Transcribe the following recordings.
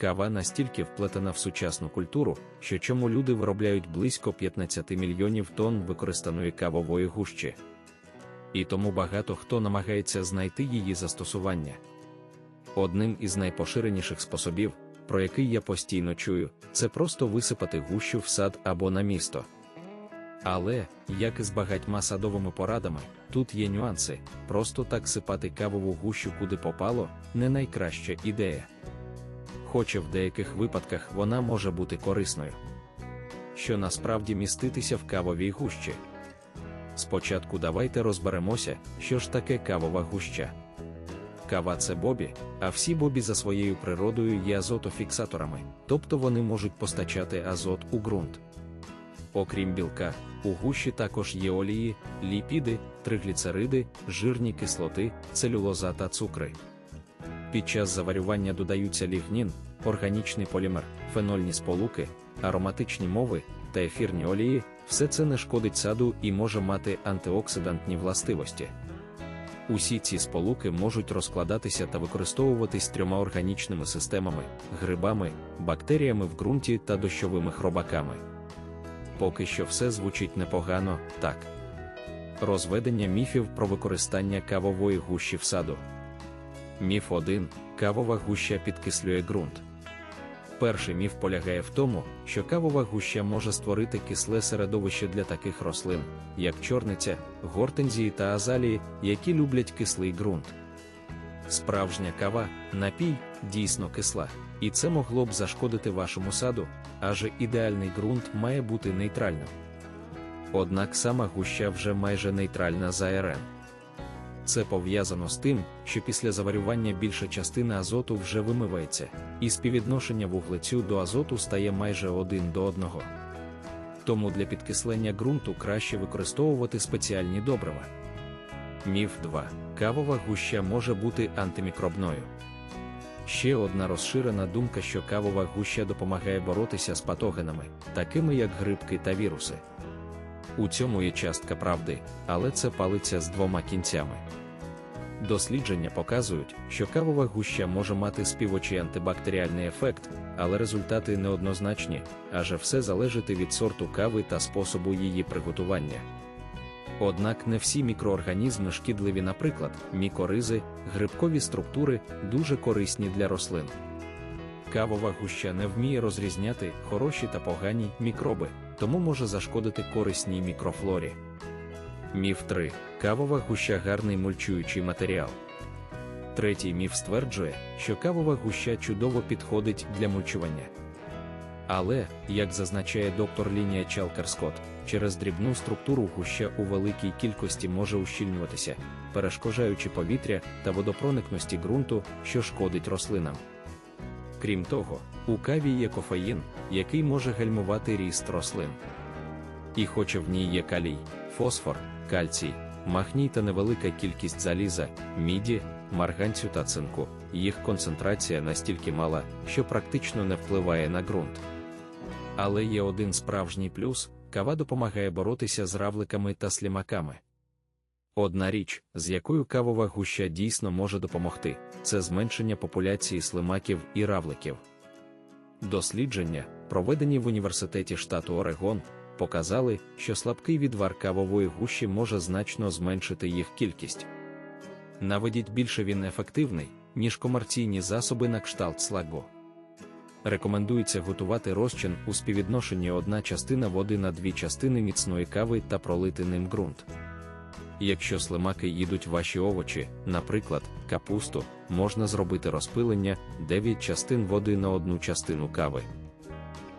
Кава настільки вплетена в сучасну культуру, що чому люди виробляють близько 15 мільйонів тонн використаної кавової гущі. І тому багато хто намагається знайти її застосування. Одним із найпоширеніших способів, про який я постійно чую, це просто висипати гущу в сад або на місто. Але, як і з багатьма садовими порадами, тут є нюанси, просто так сипати кавову гущу куди попало, не найкраща ідея. Хоча в деяких випадках вона може бути корисною. Що насправді міститися в кавовій гущі. Спочатку давайте розберемося, що ж таке кавова гуща. Кава це бобі, а всі бобі за своєю природою є азотофіксаторами, тобто вони можуть постачати азот у ґрунт. Окрім білка, у гущі також є олії, ліпіди, тригліцериди, жирні кислоти, целюлоза та цукри. Під час заварювання додаються лігнін, органічний полімер, фенольні сполуки, ароматичні мови та ефірні олії, все це не шкодить саду і може мати антиоксидантні властивості. Усі ці сполуки можуть розкладатися та використовуватись трьома органічними системами, грибами, бактеріями в ґрунті та дощовими хробаками. Поки що все звучить непогано, так. Розведення міфів про використання кавової гущі в саду. Міф 1. Кавова гуща підкислює ґрунт. Перший міф полягає в тому, що кавова гуща може створити кисле середовище для таких рослин, як чорниця, гортензії та азалії, які люблять кислий ґрунт. Справжня кава, напій, дійсно кисла, і це могло б зашкодити вашому саду, адже ідеальний ґрунт має бути нейтральним. Однак сама гуща вже майже нейтральна за РН. Це пов'язано з тим, що після заварювання більша частина азоту вже вимивається, і співвідношення вуглецю до азоту стає майже один до одного. Тому для підкислення ґрунту краще використовувати спеціальні добрива. Міф 2. Кавова гуща може бути антимікробною. Ще одна розширена думка, що кавова гуща допомагає боротися з патогенами, такими як грибки та віруси. У цьому є частка правди, але це палиться з двома кінцями. Дослідження показують, що кавова гуща може мати співочий антибактеріальний ефект, але результати неоднозначні, адже все залежить від сорту кави та способу її приготування. Однак не всі мікроорганізми шкідливі, наприклад, мікоризи, грибкові структури дуже корисні для рослин. Кавова гуща не вміє розрізняти хороші та погані мікроби, тому може зашкодити корисній мікрофлорі. Міф 3. Кавова гуща гарний мульчуючий матеріал. Третій міф стверджує, що кавова гуща чудово підходить для мульчування. Але, як зазначає доктор Лінія Чалкер Скотт, через дрібну структуру гуща у великій кількості може ущільнюватися, перешкоджаючи повітря та водопроникності ґрунту, що шкодить рослинам. Крім того, у каві є кофеїн, який може гальмувати ріст рослин. І хоча в ній є калій, фосфор, кальцій, магній та невелика кількість заліза, міді, марганцю та цинку, їх концентрація настільки мала, що практично не впливає на ґрунт. Але є один справжній плюс кава допомагає боротися з равликами та слімаками. Одна річ, з якою кавова гуща дійсно може допомогти, це зменшення популяції слимаків і равликів. Дослідження, проведені в університеті штату Орегон, показали, що слабкий відвар кавової гущі може значно зменшити їх кількість. Наведіть більше він ефективний, ніж комерційні засоби на кшталт слаго. Рекомендується готувати розчин у співвідношенні одна частина води на дві частини міцної кави та пролити ним ґрунт. Якщо слимаки їдуть ваші овочі, наприклад, капусту, можна зробити розпилення 9 частин води на одну частину кави.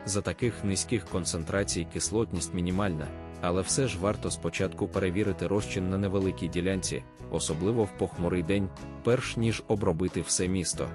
За таких низьких концентрацій кислотність мінімальна, але все ж варто спочатку перевірити розчин на невеликій ділянці, особливо в похмурий день, перш ніж обробити все місто.